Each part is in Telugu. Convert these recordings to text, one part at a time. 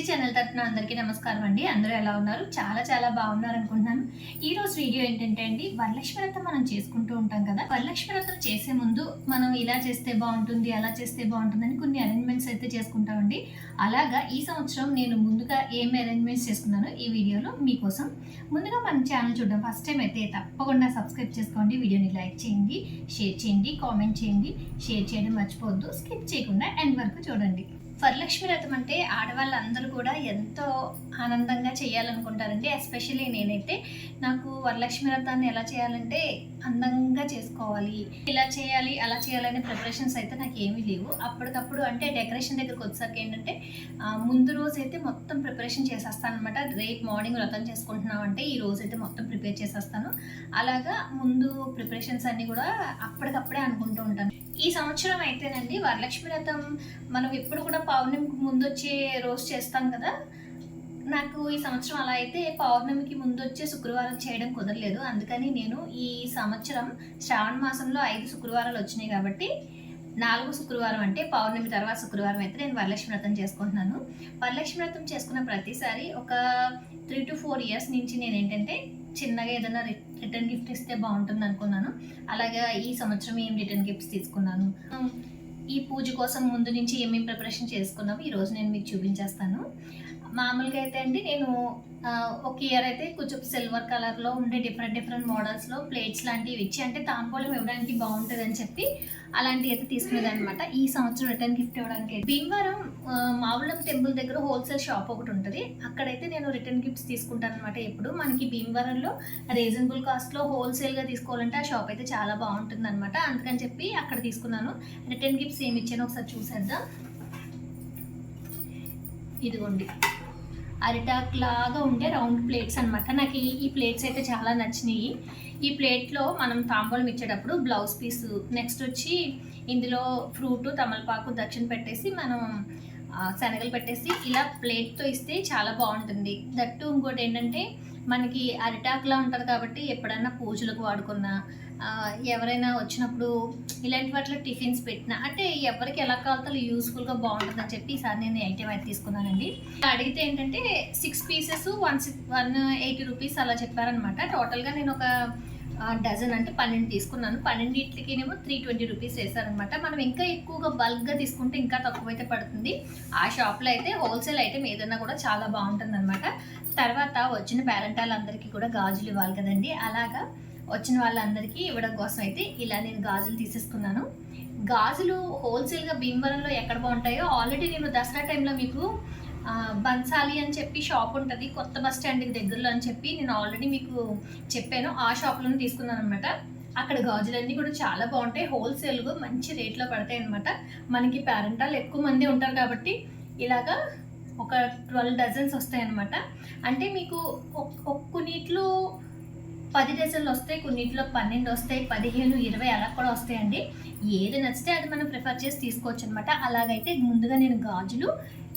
Shri channel తరఫున అందరికీ నమస్కారం అండి. అందరూ ఎలా ఉన్నారు? చాలా చాలా బాగున్నారు అనుకుంటున్నాను ఈ రోజు వీడియో ఏంటంటే అండి వరలక్ష్మి వ్రతం మనం చేసుకుంటూ ఉంటాం కదా. వరలక్ష్మి వ్రతం చేసే ముందు మనం ఇలా చేస్తే బాగుంటుంది అలా చేస్తే బాగుంటుందని కొన్ని అరేంజ్మెంట్స్ అయితే చేసుకుంటామండి. అలాగా ఈ సంవత్సరం నేను ముందుగా ఏం అరేంజ్మెంట్స్ చేసుకున్నానో ఈ వీడియోలో మీకోసం ముందుగా మన ఛానల్ చూడడం ఫస్ట్ టైం అయితే తప్పకుండా సబ్స్క్రైబ్ చేసుకోండి. వీడియోని లైక్ చేయండి షేర్ చేయండి కామెంట్ చేయండి. షేర్ చేయడం మర్చిపోవద్దు. స్కిప్ చేయకుండా ఎండ్ వరకు చూడండి. వరలక్ష్మి వ్రతం అంటే ఆడవాళ్ళందరూ కూడా ఎంతో ఆనందంగా చేయాలనుకుంటారండి ఎస్పెషల్లీ నేనైతే. నాకు వరలక్ష్మి వ్రతాన్ని ఎలా చేయాలంటే అందంగా చేసుకోవాలి. ఇలా చేయాలి అలా చేయాలనే ప్రిపరేషన్స్ అయితే నాకు ఏమీ లేవు. అప్పటికప్పుడు అంటే డెకరేషన్ దగ్గరకు వచ్చేసరికి ఏంటంటే ముందు రోజు అయితే మొత్తం ప్రిపరేషన్ చేసేస్తాను అనమాట రేపు మార్నింగ్ వ్రతం చేసుకుంటున్నాం అంటే ఈ రోజు అయితే మొత్తం ప్రిపేర్ చేసేస్తాను. అలాగా ముందు ప్రిపరేషన్స్ అన్నీ కూడా అప్పటికప్పుడే అనుకుంటూ ఉంటాను. ఈ సంవత్సరం అయితేనండి వరలక్ష్మి వ్రతం మనం ఎప్పుడు కూడా పౌర్ణమికి ముందు వచ్చే రోజు చేస్తాం కదా. నాకు ఈ సంవత్సరం అలా అయితే పౌర్ణమికి ముందు వచ్చే శుక్రవారం చేయడం కుదరలేదు. అందుకని నేను ఈ సంవత్సరం శ్రావణ మాసంలో ఐదు శుక్రవారాలు వచ్చినాయి కాబట్టి నాలుగు శుక్రవారం అంటే పౌర్ణమి తర్వాత శుక్రవారం అయితే నేను వరలక్ష్మి వ్రతం చేసుకుంటున్నాను. వరలక్ష్మి వ్రతం చేసుకున్న ప్రతిసారి ఒక త్రీ టు ఫోర్ ఇయర్స్ నుంచి నేను ఏంటంటే చిన్నగా ఏదైనా రిటర్న్ గిఫ్ట్ ఇస్తే బాగుంటుంది అనుకున్నాను. అలాగా ఈ సంవత్సరం ఏం రిటర్న్ గిఫ్ట్స్ తీసుకున్నాను. ఈ పూజ కోసం ముందు నుంచి ఏమేమి ప్రిపరేషన్ చేసుకున్నాము ఈరోజు నేను మీకు చూపించేస్తాను. మామూలుగా అయితే అండి నేను ఒక ఇయర్ అయితే కొంచెం సిల్వర్ కలర్లో ఉండే డిఫరెంట్ డిఫరెంట్ మోడల్స్లో ప్లేట్స్ లాంటివి ఇచ్చి అంటే తాంబూలం ఇవ్వడానికి బాగుంటుంది అని చెప్పి అలాంటివి అయితే తీసుకునేది అనమాట ఈ సంవత్సరం రిటర్న్ గిఫ్ట్ ఇవ్వడానికి భీమవరం మావులం టెంపుల్ దగ్గర హోల్సేల్ షాప్ ఒకటి ఉంటుంది. అక్కడైతే నేను రిటర్న్ గిఫ్ట్స్ తీసుకుంటాను అనమాట ఎప్పుడు. మనకి భీమవరంలో రీజనబుల్ కాస్ట్లో హోల్సేల్గా తీసుకోవాలంటే ఆ షాప్ అయితే చాలా బాగుంటుంది అనమాట అందుకని చెప్పి అక్కడ తీసుకున్నాను. రిటర్న్ గిఫ్ట్స్ ఏమి ఇచ్చానో ఒకసారి చూసేద్దాం. ఇదిగోండి. అరిటాక్ లాగా ఉండే రౌండ్ ప్లేట్స్ అన్నమాట. నాకు ఈ ప్లేట్స్ అయితే చాలా నచ్చినాయి. ఈ ప్లేట్లో మనం తాంబూలం ఇచ్చేటప్పుడు బ్లౌజ్ పీస్ నెక్స్ట్ వచ్చి ఇందులో ఫ్రూట్ తమలపాకు దక్షిణ పెట్టేసి మనం శనగలు పెట్టేసి ఇలా ప్లేట్తో ఇస్తే చాలా బాగుంటుంది. దట్టు ఇంకోటి ఏంటంటే మనకి అరిటాకులా ఉంటుంది కాబట్టి ఎప్పుడన్నా పూజలకు వాడుకున్నా ఎవరైనా వచ్చినప్పుడు ఇలాంటి వాటిలో టిఫిన్స్ పెట్టిన అంటే ఎవరికి ఎలా కావాలో యూస్ఫుల్గా బాగుంటుందని చెప్పి ఈసారి నేను ఐటమ్ అయితే తీసుకున్నానండి. అడిగితే ఏంటంటే six pieces one six one eighty rupees అలా చెప్పారనమాట టోటల్గా నేను ఒక డజన్ అంటే పన్నెండు తీసుకున్నాను. పన్నెండింటికేనేమో త్రీ ట్వంటీ రూపీస్ వేసారనమాట మనం ఇంకా ఎక్కువగా బల్క్గా తీసుకుంటే ఇంకా తక్కువ అయితే పడుతుంది. ఆ షాప్లో అయితే హోల్సేల్ ఐటమ్ ఏదైనా కూడా చాలా బాగుంటుంది అనమాట తర్వాత వచ్చిన పేరెంటాలందరికీ కూడా గాజులు ఇవ్వాలి కదండి. అలాగా వచ్చిన వాళ్ళందరికీ ఇవ్వడం కోసం అయితే ఇలా నేను గాజులు తీసేసుకున్నాను. గాజులు హోల్సేల్గా భీమవరంలో ఎక్కడ బాగుంటాయో ఆల్రెడీ నేను దసరా టైంలో మీకు బన్సాలి అని చెప్పి షాప్ ఉంటుంది కొత్త బస్ స్టాండ్ దగ్గరలో అని చెప్పి నేను ఆల్రెడీ మీకు చెప్పాను. ఆ షాప్లోనే తీసుకున్నాను అనమాట అక్కడ గాజులన్నీ కూడా చాలా బాగుంటాయి. హోల్సేల్గా మంచి రేట్లో పడతాయి అనమాట మనకి పేరెంటాలు ఎక్కువ మంది ఉంటారు కాబట్టి ఇలాగా ఒక ట్వెల్వ్ డజన్స్ వస్తాయన్నమాట. అంటే మీకు ఒక్- ఒక్ పది డజన్లు వస్తాయి కొన్నింటిలో పన్నెండు వస్తాయి పదిహేను ఇరవై అలా కూడా వస్తాయండి. ఏది నచ్చితే అది మనం ప్రిఫర్ చేసి తీసుకోవచ్చు అనమాట అలాగైతే ముందుగా నేను గాజులు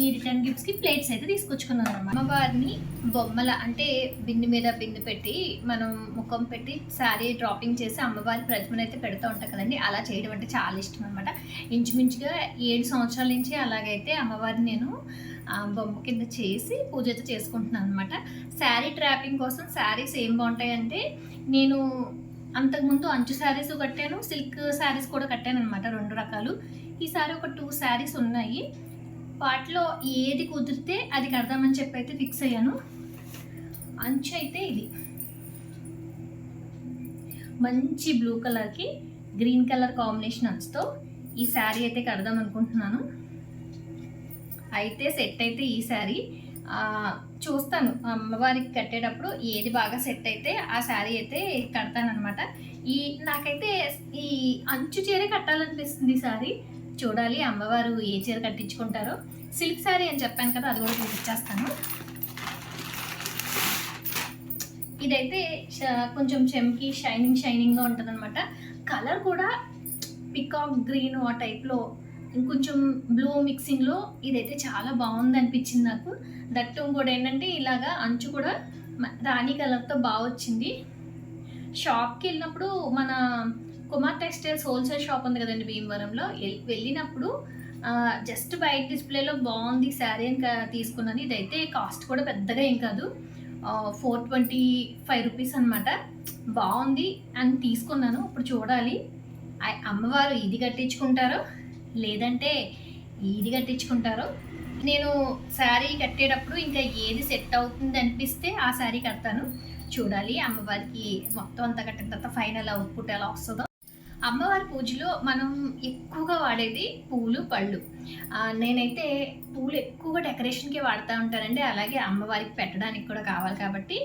ఈ రిటర్న్ గిఫ్ట్స్కి ప్లేట్స్ అయితే తీసుకొచ్చుకున్నాను అనమాట అమ్మవారిని బొమ్మల అంటే బిందు మీద బిందు పెట్టి మనం ముఖం పెట్టి శారీ డ్రాపింగ్ చేసి అమ్మవారి ప్రతిమను అయితే పెడుతూ ఉంటాం కదండి. అలా చేయడం అంటే చాలా ఇష్టం అనమాట ఇంచుమించుగా ఏడు సంవత్సరాల నుంచి అలాగైతే అమ్మవారిని నేను బొమ్మ కింద చేసి పూజ అయితే చేసుకుంటున్నాను అనమాట శారీ ట్రాపింగ్ కోసం శారీస్ ఏం బాగుంటాయంటే నేను అంతకుముందు అంచు శారీస్ కట్టాను సిల్క్ శారీస్ కూడా కట్టాను అనమాట రెండు రకాలు. ఈసారి ఒక టూ శారీస్ ఉన్నాయి. వాటిలో ఏది కుదిరితే అది కడదామని చెప్పి అయితే ఫిక్స్ అయ్యాను. అంచు అయితే ఇది. మంచి బ్లూ కలర్కి గ్రీన్ కలర్ కాంబినేషన్ అంచుతో ఈ శారీ అయితే కడదాం అనుకుంటున్నాను అయితే సెట్ అయితే ఈ శారీ చూస్తాను. అమ్మవారికి కట్టేటప్పుడు ఏది బాగా సెట్ అయితే ఆ శారీ అయితే కడతానమాట ఈ నాకైతే ఈ అంచు చీర కట్టాలనిపిస్తుంది ఈ శారీ చూడాలి అమ్మవారు ఏ చీర కట్టించుకుంటారో. సిల్క్ శారీ అని చెప్పాను కదా అది కూడా చూపించేస్తాను. ఇదైతే కొంచెం చెమ్కి షైనింగ్ షైనింగ్గా ఉంటుంది అనమాట కలర్ కూడా పికాక్ గ్రీన్ ఆ టైప్లో ఇంకొంచెం బ్లూ మిక్సింగ్లో ఇదైతే చాలా బాగుంది అనిపించింది నాకు. దట్టు ఇంకోటి ఏంటంటే ఇలాగా అంచు కూడా రాణి కలర్తో బాగా వచ్చింది. షాప్కి వెళ్ళినప్పుడు మన కుమార్ టెక్స్టైల్స్ హోల్సేల్ షాప్ ఉంది కదండి భీమవరంలో వెళ్ళినప్పుడు జస్ట్ బయట డిస్ప్లేలో బాగుంది శారీ అని తీసుకున్నాను. ఇదైతే కాస్ట్ కూడా పెద్దగా ఏం కాదు. ఫోర్ ట్వంటీ ఫైవ్ రూపీస్ అనమాట బాగుంది. అని తీసుకున్నాను. ఇప్పుడు చూడాలి. అమ్మవారు ఇది కట్టించుకుంటారో? లేదంటే ఇది కట్టించుకుంటారో? నేను శారీ కట్టేటప్పుడు ఇంకా ఏది సెట్ అవుతుంది అనిపిస్తే ఆ శారీ కడతాను. చూడాలి అమ్మవారికి మొత్తం అంతా కట్టిన తర్వాత ఫైనల్ అవుట్పుట్ ఎలా వస్తుందో. అమ్మవారి పూజలో మనం ఎక్కువగా వాడేది పూలు పళ్ళు. నేనైతే పూలు ఎక్కువగా డెకరేషన్కి వాడుతూ ఉంటానండి. అలాగే అమ్మవారికి పెట్టడానికి కూడా కావాలి కాబట్టి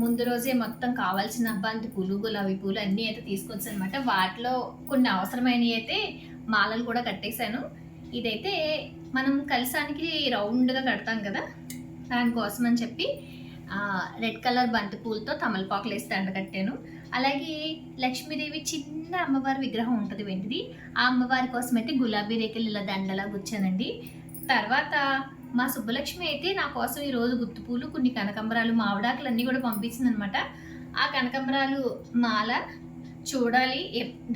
ముందు రోజే మొత్తం కావాల్సిన బంతి పూలు గులాబీ పూలు అన్నీ అయితే తీసుకొచ్చాను అనమాట వాటిలో కొన్ని అవసరమైనవి అయితే మాలలు కూడా కట్టేశాను. ఇదైతే మనం కలిసానికి రౌండ్గా కడతాం కదా దానికోసం అని చెప్పి రెడ్ కలర్ బంతి పూలతో తమలపాకులు వేసి దండ కట్టాను. అలాగే లక్ష్మీదేవి చిన్న అమ్మవారి విగ్రహం ఉంటుంది వెంటిది. ఆ అమ్మవారి కోసం అయితే గులాబీ రేఖలు ఇలా దండలా గుచ్చానండి. తర్వాత మా సుబ్బలక్ష్మి అయితే నా కోసం ఈరోజు గుత్తుపూలు కొన్ని కనకంబరాలు మావిడాకులు అన్నీ కూడా పంపించింది అనమాట ఆ కనకంబరాలు మాల చూడాలి.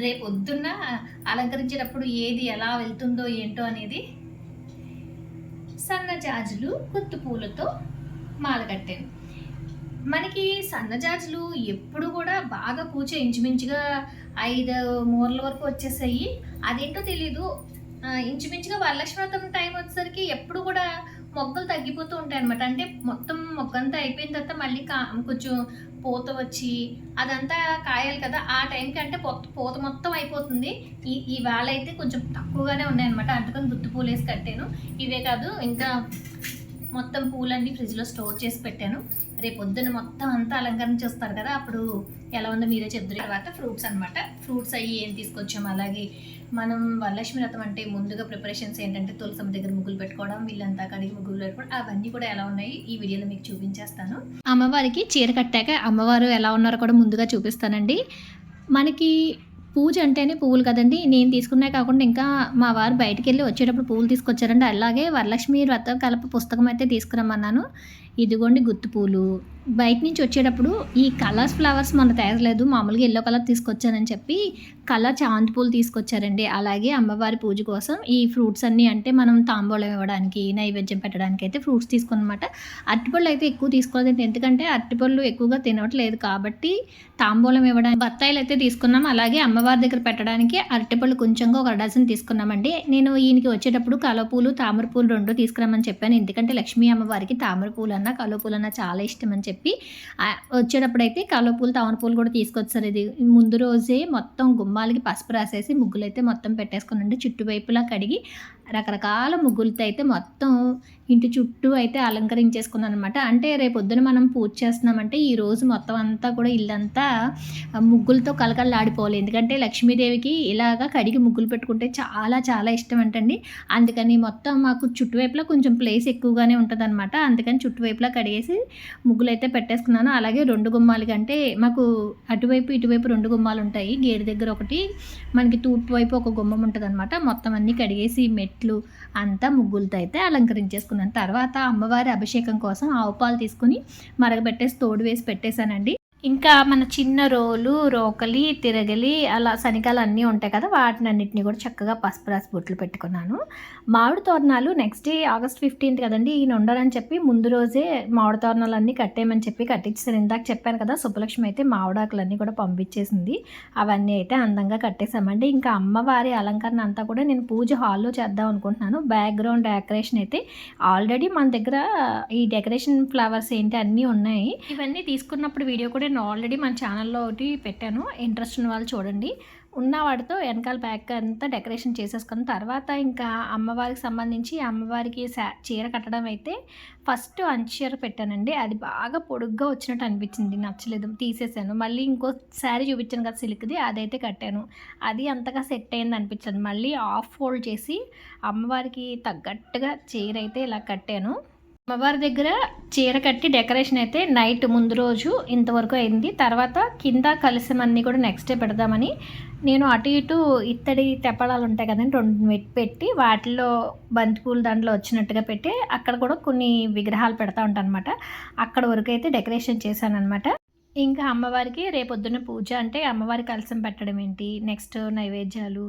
రేపు పొద్దున్న అలంకరించేటప్పుడు ఏది ఎలా వెళ్తుందో ఏంటో అనేది సన్నజాజులు గుత్తు పూలతో మాల కట్టాను. మనకి సన్నజాజులు ఎప్పుడు కూడా బాగా పూజ ఇంచుమించుగా ఐదు మూరల వరకు వచ్చేసాయి. అదేంటో తెలీదు. ఇంచుమించుగా వరలక్ష్మి టైం వచ్చేసరికి ఎప్పుడు కూడా మొగ్గలు తగ్గిపోతూ ఉంటాయి అనమాట అంటే మొత్తం మొగ్గంతా అయిపోయిన తర్వాత మళ్ళీ కా కొంచెం పూత వచ్చి అదంతా కాయాలి కదా ఆ టైంకి అంటే పొత్త పూత మొత్తం అయిపోతుంది. ఈ ఈ వేళ అయితే కొంచెం తక్కువగానే ఉన్నాయన్నమాట. అందుకని గుత్తి పూలు వేసి కట్టాను. ఇవే కాదు ఇంకా మొత్తం పూలన్నీ ఫ్రిడ్జ్లో స్టోర్ చేసి పెట్టాను. రేపు పొద్దున్న మొత్తం అంతా అలంకరణ చేస్తారు కదా అప్పుడు ఎలా ఉందో మీరే చెప్తారు తర్వాత ఫ్రూట్స్ అన్నమాట. ఫ్రూట్స్ అవి ఏం తీసుకొచ్చాము? అలాగే మనం వరలక్ష్మి వ్రతం అంటే ముందుగా ప్రిపరేషన్స్ ఏంటంటే తులసమ్మ దగ్గర ముగ్గులు పెట్టుకోవడం వీళ్ళంతా కడిగి ముగ్గులు పెట్టుకోవడం అవన్నీ కూడా ఎలా ఉన్నాయి ఈ వీడియోలో మీకు చూపించేస్తాను. అమ్మవారికి చీర కట్టాక అమ్మవారు ఎలా ఉన్నారో కూడా ముందుగా చూపిస్తానండి. మనకి పూజ అంటేనే పువ్వులు కదండి. నేను తీసుకున్నాయి కాకుండా ఇంకా మా వారు బయటికి వెళ్ళి వచ్చేటప్పుడు పువ్వులు తీసుకొచ్చారండి. అలాగే వరలక్ష్మి వ్రత కలప పుస్తకం అయితే తీసుకురమ్మన్నాను. ఇదిగోండి గుత్తు పూలు. బయట నుంచి వచ్చేటప్పుడు ఈ కలర్స్ ఫ్లవర్స్ మన తేగలేదు మామూలుగా ఎల్లో కలర్ తీసుకొచ్చానని చెప్పి కలర్ చాంతి పూలు తీసుకొచ్చారండి. అలాగే అమ్మవారి పూజ కోసం ఈ ఫ్రూట్స్ అన్నీ అంటే మనం తాంబూలం ఇవ్వడానికి నైవేద్యం పెట్టడానికి అయితే ఫ్రూట్స్ తీసుకున్నమాట. అరటిపళ్ళు అయితే ఎక్కువ తీసుకోలేదు ఎందుకంటే అరటిపళ్ళు ఎక్కువగా తినట్లేదు కాబట్టి తాంబూలం ఇవ్వడానికి బత్తాయిలు అయితే తీసుకున్నాం. అలాగే అమ్మవారి దగ్గర పెట్టడానికి అరటిపళ్ళు కొంచెంగా ఒక డజన్ తీసుకున్నామండి. నేను ఈయనకి వచ్చేటప్పుడు కలపూలు తామర పూలు రెండు తీసుకురామని చెప్పాను. ఎందుకంటే లక్ష్మీ అమ్మవారికి తామరపూలు అన్న కలువ పూలు అన్న చాలా ఇష్టం అని చెప్పి వచ్చేటప్పుడైతే వచ్చేటప్పుడు పూలు తామర పూలు కూడా తీసుకొచ్చారు. ఇది ముందు రోజే మొత్తం గుమ్మాలకి పసుపు రాసేసి ముగ్గులైతే మొత్తం మొత్తం పెట్టేసుకున్నాండి చుట్టువైపులా కడిగి రకరకాల ముగ్గులతో అయితే మొత్తం ఇంటి చుట్టూ అయితే అలంకరించేసుకున్నాను అనమాట అంటే రేపు పొద్దున మనం పూజ చేస్తున్నామంటే ఈ రోజు మొత్తం అంతా కూడా ఇల్లంతా ముగ్గులతో కలకలలాడిపోవాలి ఎందుకంటే లక్ష్మీదేవికి ఇలాగా కడిగి ముగ్గులు పెట్టుకుంటే చాలా చాలా ఇష్టం అంటండి. అందుకని మొత్తం మాకు చుట్టువైపులా కొంచెం ప్లేస్ ఎక్కువగానే ఉంటుంది అనమాట అందుకని చుట్టువైపులా కడిగేసి ముగ్గులు అయితే పెట్టేసుకున్నాను. అలాగే రెండు గుమ్మాలు కంటే మాకు అటువైపు ఇటువైపు రెండు గుమ్మాలు ఉంటాయి గేటు దగ్గర ఒకటి మనకి తూర్పు వైపు ఒక గుమ్మం ఉంటుంది అనమాట మొత్తం అన్నీ కడిగేసి మెట్లు అంతా ముగ్గులతో అయితే అలంకరించేసుకున్నాను. తర్వాత అమ్మవారి అభిషేకం కోసం ఆవు పాలు తీసుకుని మరగబెట్టేసి తోడు వేసి పెట్టేశానండి. ఇంకా మన చిన్న రోలు రోకలి తిరగలి అలా శనికాలు అన్నీ ఉంటాయి కదా వాటిని అన్నింటినీ కూడా చక్కగా పసుపు రాసి బొట్లు పెట్టుకున్నాను. మామిడి తోరణాలు నెక్స్ట్ డే ఆగస్ట్ ఫిఫ్టీన్త్ కదండి ఈయన ఉండరని చెప్పి ముందు రోజే మామిడి తోరణాలు అన్నీ కట్టేయమని చెప్పి కట్టించాను ఇందాక చెప్పాను కదా సుబ్బలక్ష్మి అయితే మామిడాకులన్నీ కూడా పంపించేసింది. అవన్నీ అయితే అందంగా కట్టేసామండి ఇంకా అమ్మవారి అలంకరణ అంతా కూడా నేను పూజ హాల్లో చేద్దాం అనుకుంటున్నాను. బ్యాక్గ్రౌండ్ డెకరేషన్ అయితే ఆల్రెడీ మన దగ్గర ఈ డెకరేషన్ ఫ్లవర్స్ ఏంటి అన్నీ ఉన్నాయి. ఇవన్నీ తీసుకున్నప్పుడు వీడియో కూడా నేను ఆల్రెడీ మన ఛానల్లో ఒకటి పెట్టాను. ఇంట్రెస్ట్ ఉన్న వాళ్ళు చూడండి. ఉన్న వాటితో వెనకాల బ్యాక్ అంతా డెకరేషన్ చేసేసుకున్న తర్వాత ఇంకా అమ్మవారికి సంబంధించి అమ్మవారికి చీర కట్టడం అయితే ఫస్ట్ అంచీర చీర పెట్టానండి. అది బాగా పొడుగ్గా వచ్చినట్టు అనిపించింది. నచ్చలేదు. తీసేసాను. మళ్ళీ ఇంకో శారీ చూపించాను కదా సిల్క్ది అదైతే కట్టాను. అది అంతగా సెట్ అయింది అనిపించదు మళ్ళీ ఆఫ్ ఫోల్డ్ చేసి అమ్మవారికి తగ్గట్టుగా చీర అయితే ఇలా కట్టాను. అమ్మవారి దగ్గర చీర కట్టి డెకరేషన్ అయితే నైట్ ముందు రోజు ఇంతవరకు అయింది. తర్వాత కింద కలిసం అన్నీ కూడా నెక్స్ట్ డే పెడదామని నేను అటు ఇటు ఇత్తడి తెప్పడాలు ఉంటాయి కదండి రెండు పెట్టి వాటిలో బంతిపూలు దాంట్లో వచ్చినట్టుగా పెట్టి అక్కడ కూడా కొన్ని విగ్రహాలు పెడతా ఉంటాను అనమాట అక్కడ వరకు అయితే డెకరేషన్ చేశాను అనమాట ఇంకా అమ్మవారికి రేపొద్దున పూజ అంటే అమ్మవారి కలసం పెట్టడం ఏంటి? నెక్స్ట్ నైవేద్యాలు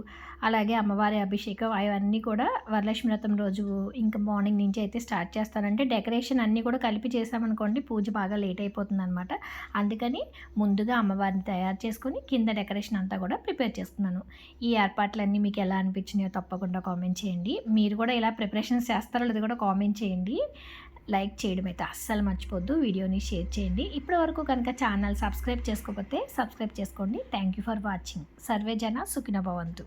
అలాగే అమ్మవారి అభిషేకం అవన్నీ కూడా వరలక్ష్మి వ్రతం రోజు ఇంకా మార్నింగ్ నుంచి అయితే స్టార్ట్ చేస్తానంటే డెకరేషన్ అన్నీ కూడా కలిపి చేసామనుకోండి పూజ బాగా లేట్ అయిపోతుంది అనమాట అందుకని ముందుగా అమ్మవారిని తయారు చేసుకొని కింద డెకరేషన్ అంతా కూడా ప్రిపేర్ చేసుకున్నాను ఈ ఏర్పాట్లన్నీ మీకు ఎలా అనిపించినాయో తప్పకుండా కామెంట్ చేయండి. మీరు కూడా ఇలా ప్రిపరేషన్స్ చేస్తారో అది కూడా కామెంట్ చేయండి. లైక్ చేయడం అయితే అస్సలు మర్చిపోద్దు. వీడియోని షేర్ చేయండి. ఇప్పటి వరకు కనుక ఛానల్ సబ్స్క్రైబ్ చేసుకోకపోతే సబ్స్క్రైబ్ చేసుకోండి. Thank you for watching. Survey జన సుఖిన భవంతు.